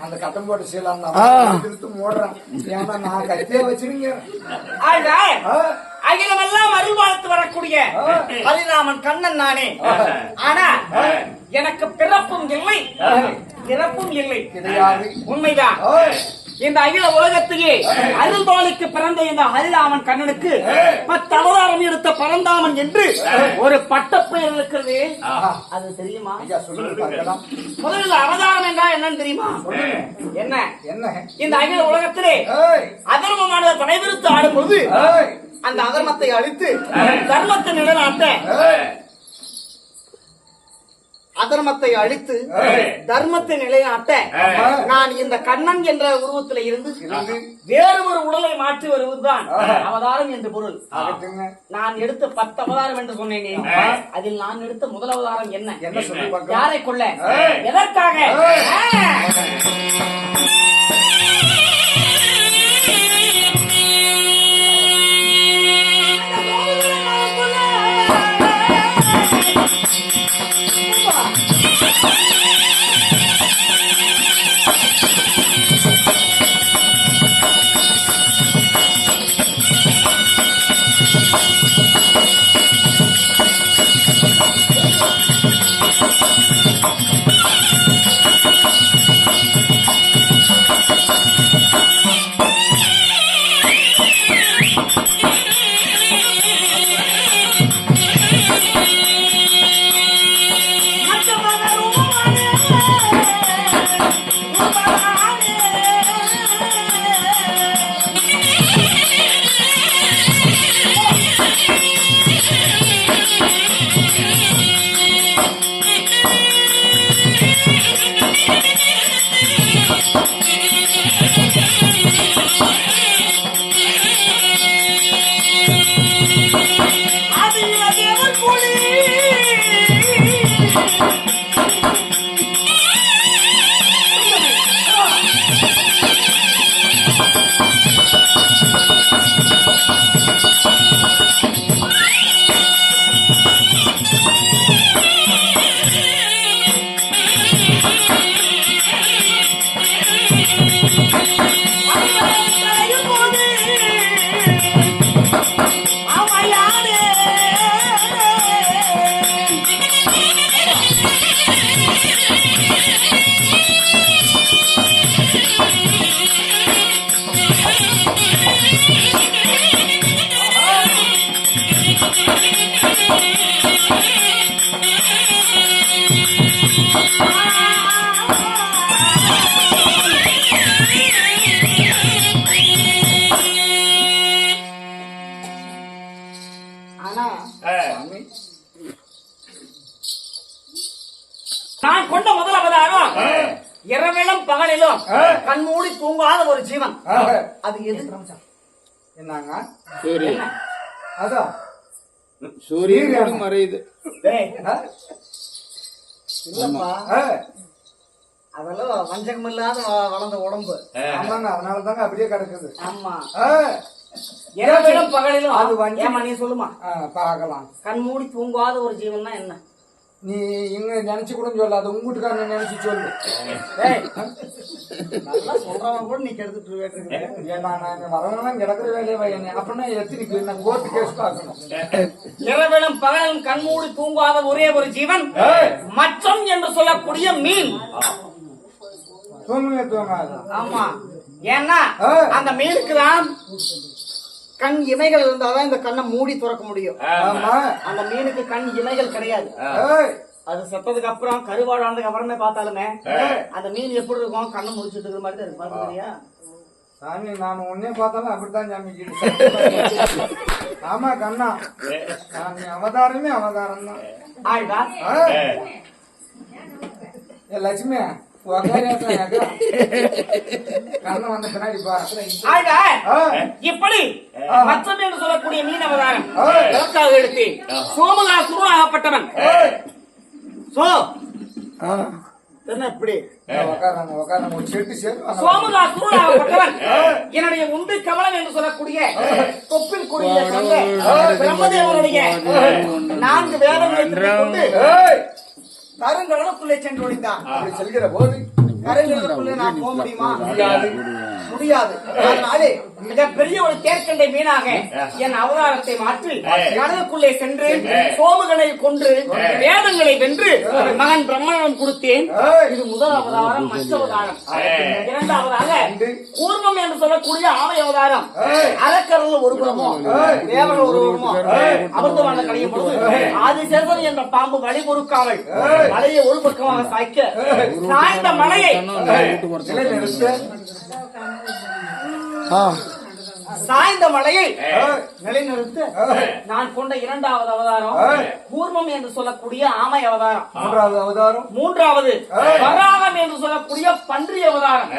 அந்த கட்டம் போட்டு சீலாம். இழுத்து மூடுறான். ஏன்னா நான் கத்தியே வச்சிருங்க. அகிலமெல்லாம் அருள்வாழ்த்து வரக்கூடிய ஆ. ஹரிராமன் கண்ணன் நானே. ஆனா எனக்கு பிறப்பும் இல்லை. இறப்பும் இல்லை. கிடையாது. உண்மைதான். இந்த அகில உலகத்தையே அருள்பாலிக்கு பிறந்த இந்த ஹரிராமன் கண்ணனுக்கு பத்து அவதாரம் எடுத்த பரந்தாமன் என்று ஒரு பட்டப்பெயர் இருக்கிறது. அது தெரியுமா? முதலில் அவதாரம் என்றால் என்னன்னு தெரியுமா? என்ன? என்ன? இந்த அகில உலகத்திலே ஏய். அதர்மமானது தலைவிரித்து ஆடும்போது அந்த அதர்மத்தை அழித்து தர்மத்தை நிலைநாட்ட அதர்மத்தை அழித்து. தர்மத்தை நிலைநாட்ட ஆமா. நான் இந்த கண்ணன் என்ற உருவத்தில் இருந்து. வேறு ஒரு உடலை மாற்றி வருவதுதான். அவதாரம் என்று பொருள். நான் எடுத்த பத்து அவதாரம் என்று சொன்னேனே. அதில் நான் எடுத்த முதல் அவதாரம் என்ன? என்ன சொல்லி பார்க்கலாம் யாரை கொள்ள. எதற்காக? Yeah. ஆ. கண்மூடி தூங்காத ஒரு ஜீவன். அது எது? என்னங்க? சூரியன் அதான் சூரியன் மறையுது? இல்லப்பா. அதெல்லாம் வஞ்சகம் இல்லாத வளர்ந்த உடம்பு. ஆமாங்க அதனால தாங்க அப்படியே கிடக்குது. ஆமா. இரவிலும் பகலிலும் அது வஞ்சகம். ஏமா நீ சொல்லுமா? பார்க்கலாம். கண் மூடி தூங்காத ஒரு ஜீவன் தான் என்ன? நீ இங்க நினைச்சு கூட சொல்லாத உங்க வீட்டுக்காரன் நினைச்சு சொல்லு. டேய், நல்லா சொல்றவன் கூட நீ கெடுத்துட்டு ஏன்னா நான் வரவங்களாம் கிடக்குற வேலையை வை என்னை. அப்படின்னா எத்தனைக்கு நான் கோர்ட்டு கேஸ் பார்க்கணும். இரவிலும் பகலும் கண்மூடி தூங்காத ஒரே ஒரு ஜீவன். மச்சம் என்று சொல்லக்கூடிய மீன். தூங்குங்க தூங்காது. ஆமா. ஏன்னா. அந்த மீனுக்கு தான் கண் இமைகள் இருந்தாதான் இந்த கண்ணை மூடி திறக்க முடியும். ஆமா. அந்த மீனுக்கு கண் இமைகள் கிடையாது. ஏய், அது செத்ததுக்கு அப்புறம் கருவாடானதுக்கு அப்புறமே பார்த்தாலுமே அந்த மீன் எப்படி இருக்கும்? கண்ணை முடிச்சிட்டு இருக்கிற மாதிரி தான் இருக்கு பாத்துக்கிறியா சாமி நான் உன்னே பார்த்தாலும் அப்படித்தான் சாமி. ஆமா கண்ணா. சாமி அவதாரமே அவதாரம் தான். ஆயிட்டா ஏ. லட்சுமி இப்படி. மச்சம் என்று சொல்லக்கூடிய மீன் அவதாரம் ஏய். எதற்காக எடுத்து சோமகா சுருளாகப்பட்டவன் சோ என்னுடைய உண்டு கமலம் என்று சொல்லக்கூடிய தொப்பில் கூடிய பிரம்மதேவனுடைய நான்கு ஏய், கருங்கடலுக்குள்ளே சென்று ஒளிந்தான். அப்படி செல்கிற போது கரைகளுக்குள்ளே நான் போக முடியுமா? முடியாது. முடியாது. அதனாலே மிகப்பெரிய ஒரு தேர்க்கண்டை மீனாக என் அவதாரத்தை மாற்றி கடலுக்குள்ளே சென்று சோமுகனை கொன்று வேதங்களை வென்று மகன் பிரம்மணம் கொடுத்தேன். இது முதல் அவதாரம் மற்ற அவதாரம். இரண்டாவதாக கூர்மம் என்று சொல்லக்கூடிய ஆமை அவதாரம். அறக்கரல் ஒரு ஏய். தேவர்கள் ஒரு புறமோ அமிர்தமான கடையும் பொழுது ஆதிசேஷன் என்ற பாம்பு வழி பொறுக்காமல். மலையை ஒரு பக்கமாக சாய்க்க சாய்ந்த மலையை வீட்டு சாய்ந்த மலையை. நிலைநிறுத்த. நான் கொண்ட இரண்டாவது அவதாரம். கூர்மம் என்று சொல்லக்கூடிய ஆமை அவதாரம் மூன்றாவது அவதாரம் மூன்றாவது. வராகம் என்று சொல்லக்கூடிய பன்றி அவதாரம்.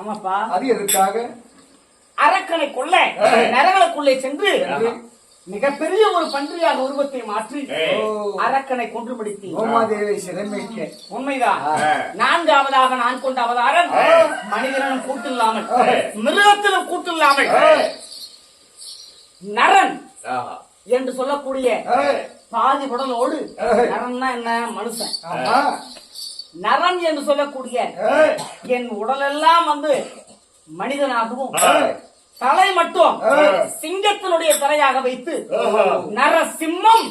ஆமாப்பா அது எதுக்காக அரக்கனை கொள்ள நரகளுக்குள்ளே சென்று மிகப்பெரிய ஒரு பன்றியாக உருவத்தை மாற்றி. அரக்கனை கொன்று சிறைமைக்க உண்மைதான். நான்காவதாக நான் கொண்ட அவதாரம் மனிதனும் கூட்டில்லாமல் மிருகத்திலும் கூட்டில்லாமல் நரன் என்று சொல்லக்கூடிய. பாதி உடலோடு. நரன்னா என்ன மனுஷன்? நரன் என்று சொல்லக்கூடிய. என் உடலெல்லாம் வந்து மனிதனாகவும். தலை மட்டும். சிங்கத்தினுடைய தலையாக வைத்து நரசிம்மம்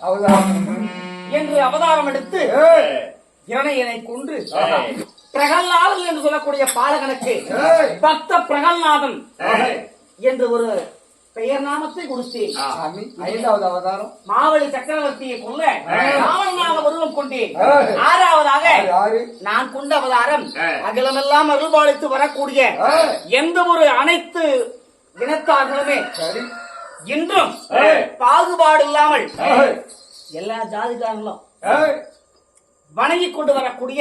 அவதாரம் என்று அவதாரம் எடுத்து ஏய். இணையனை கொன்று பிரகல்லாதன் என்று சொல்லக்கூடிய பாலகனுக்கு. பக்த பிரகல்நாதன். என்று ஒரு பெயர் நாமத்தை கொடுத்தேன். ஐந்தாவது அவதாரம். மாவழி சக்கரவர்த்தியை கொல்ல ராவணனாக உருவம் கொண்டேன். ஆறாவதாக நான் கொண்ட அவதாரம். அகிலமெல்லாம் அருள்பாலித்து வரக்கூடிய. எந்த ஒரு அனைத்து இனத்தார்களுமே இன்றும். பாகுபாடு இல்லாமல். எல்லா ஜாதிக்காரங்களும். வணங்கி கொண்டு வரக்கூடிய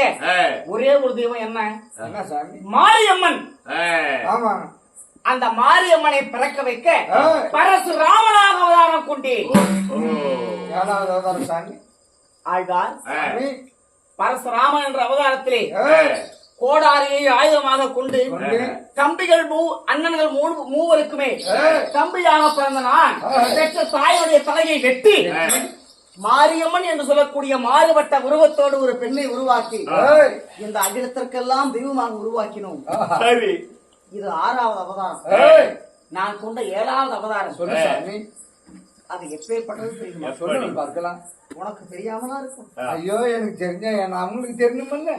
ஒரே ஒரு தெய்வம் என்ன? என்ன சாமி? மாரியம்மன். ஆமா அந்த மாரியம்மனை பிறக்க வைக்க ஏய். பரசுராமனாக அவதாரம் கொண்டேன் ஆழ்வார் பரசுராமன் என்ற அவதாரத்திலே. கோடாரியை ஆயுதமாக கொண்டு. தம்பிகள் மூ அண்ணன்கள் மூவருக்குமே. தம்பியாக பிறந்த நான். பெற்ற தாயுடைய தலையை வெட்டி மாரியம்மன் என்று சொல்லக்கூடிய மாறுபட்ட உருவத்தோடு ஒரு பெண்ணை உருவாக்கி. இந்த அகிலத்திற்கெல்லாம் தெய்வமாக உருவாக்கினோம். இது ஆறாவது அவதாரம். நான் கொண்ட ஏழாவது அவதாரம். சொல்லு சாமி. அது எப்பேற்பட்டது தெரியுமா? சொல்லு. பார்க்கலாம். உனக்கு தெரியாமலா இருக்கும். ஐயோ எனக்கு தெரிஞ்ச நான் அவங்களுக்கு தெரியணுமில்ல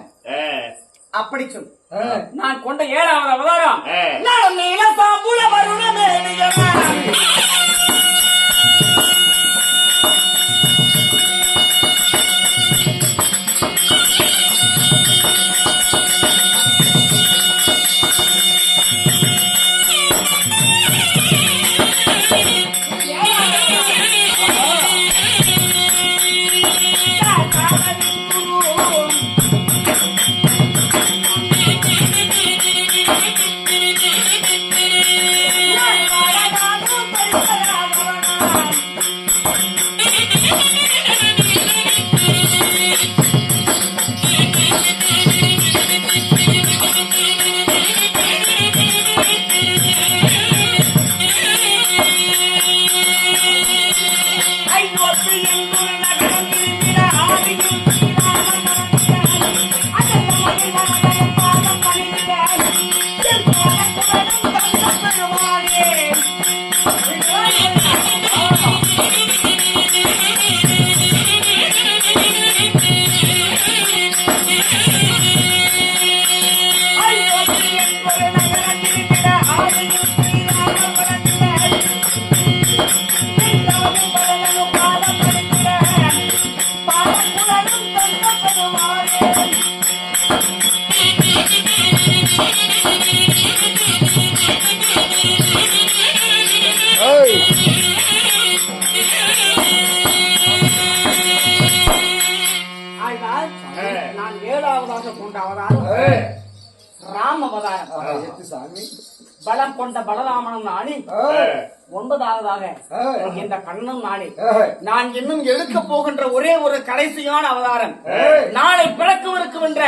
அப்படி சொல். நான் கொண்ட ஏழாவது அவதாரம். நான் வருணமே நான் ஏழாவதாக கொண்ட அவதாரம். ராம அவதாரம் பலம் கொண்ட பலராமனும் நானே. ஒன்பதாவதாக. இந்த கண்ணன் நானே. நான் இன்னும் எடுக்க போகின்ற ஒரே ஒரு கடைசியான அவதாரம். நாளை பிறக்கவிருக்கின்ற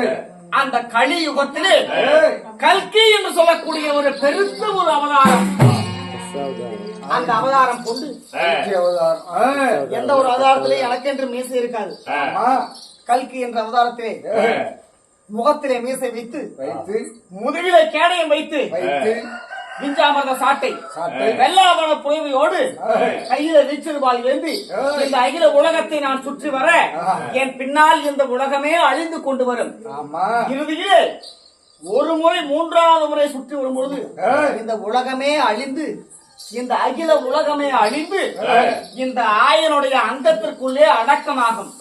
ஏய். அந்த கலியுகத்திலே. கல்கி என்று சொல்லக்கூடிய ஒரு பெருத்த ஒரு அவதாரம் அந்த அவதாரம் கொண்டு. எந்த ஒரு அவதாரத்திலே எனக்கென்று மீசை இருக்காது ஆமா. கல்கி என்ற அவதாரத்திலே. முகத்திலே மீசை வைத்து வைத்து முதுகிலே கேடயம் வைத்து வைத்து விஞ்சாமர்ந்த சாட்டை. வெள்ளாவண புயவையோடு கையில ஏந்தி ஏய். இந்த அகில உலகத்தை நான் சுற்றி வர. என் பின்னால் இந்த உலகமே அழிந்து கொண்டு வரும் இறுதியிலே ஒரு முறை மூன்றாவது முறை சுற்றி வரும்பொழுது. இந்த உலகமே அழிந்து இந்த அகில உலகமே அழிந்து இந்த ஆயனுடைய அங்கத்திற்குள்ளே அடக்கமாகும்.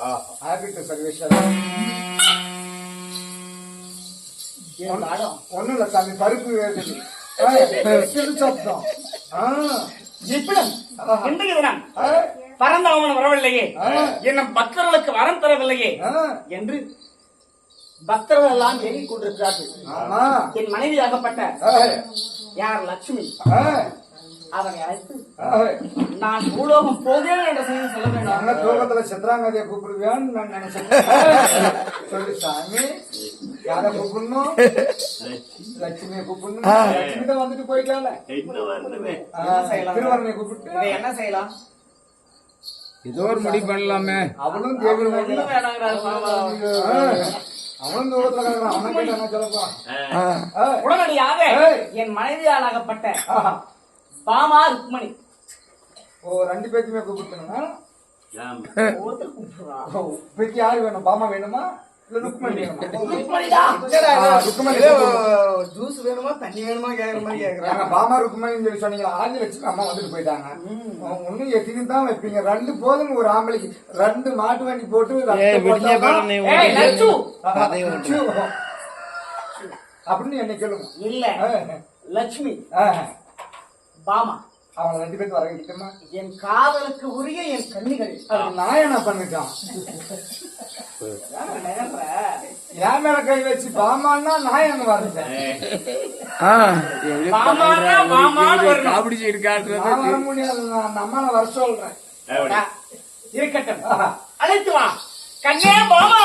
ஒண்ணும் இல்ல தம்பி பருப்பு வேகுது ஏய், சிறு சப்தம் ஆ, இப்பிடம் இன்றைய தினம் ஏய், பரந்தவன் வரவில்லையே. என்னும் பக்தர்களுக்கு வரம் தரவில்லையே என்று பக்தர்கள் எல்லாம் எண்ணிக் கொண்டிருக்கிறார்கள். ஆமா. என் மனைவியாகப்பட்ட ஏய், யார் லட்சுமி? அழைத்து நான் பூலோகம் போகிறேன் என்ற செய்தி சொல்ல வேண்டும். தூக்கத்துல சித்ராங்கதிய கூப்பிடுவேன்னு நான் நினைச்சேன். சொல்லு சாமி யார கூப்பிடணும்? லட்சுமியை கூப்பிடணும். லட்சுமி தான் வந்துட்டு போயிட்டால திருவரனை கூப்பிட்டு. என்ன செய்யலாம்? ஏதோ ஒரு முடிவு பண்ணலாமே. தேவி மாமா. அவனும் தூரத்துல கிடக்குறான். அவனை கேட்டு என்ன சொல்லப்பா உடனடியாக. என் மனைவியாலாகப்பட்ட ஆஹா. பாமா ருக்மணி. ஓ ரெண்டு பேருக்குமே கூப்பிட்டுங்க ஒருத்தர் கூப்பிடுறா. இப்பைக்கு யாரு வேணும்? பாமா வேணுமா? ஜூஸ் வேணுமா தண்ணி வேணுமா கேக்குற மாதிரி கேக்குறாங்க. பாமா ருக்மணின்னு சொல்லி சொன்னீங்க ஆஞ்சு லட்சுமி அம்மா வந்துட்டு போயிட்டாங்க. ஒன்னும் எத்தனை தான் வைப்பீங்க? ரெண்டு போதும் ஒரு ஆம்பளைக்கு. ரெண்டு மாட்டு வண்டி போட்டு. அப்படின்னு என்ன கேளுங்க. இல்ல. லட்சுமி. பாமா. அவனை ரெண்டு பேரும் வர வைக்கட்டுமா? என் காதலுக்கு உரிய என் கண்ணிகள். அது நான் என்ன பண்ணிட்டான்? என் மேல கை வச்சு பாமான்னா நான் எங்க வரேன் ஆ, எப்படி மாமான்னா பண்றாங்க? மாமான்னு ஒரு வரணும். காமெடி சைடு காட்டுறது நான் வர முடியாது நான் அந்த அம்மாவை வர சொல்றேன். இருக்கட்டும். அழைத்து வா. கண்ணே பாமா.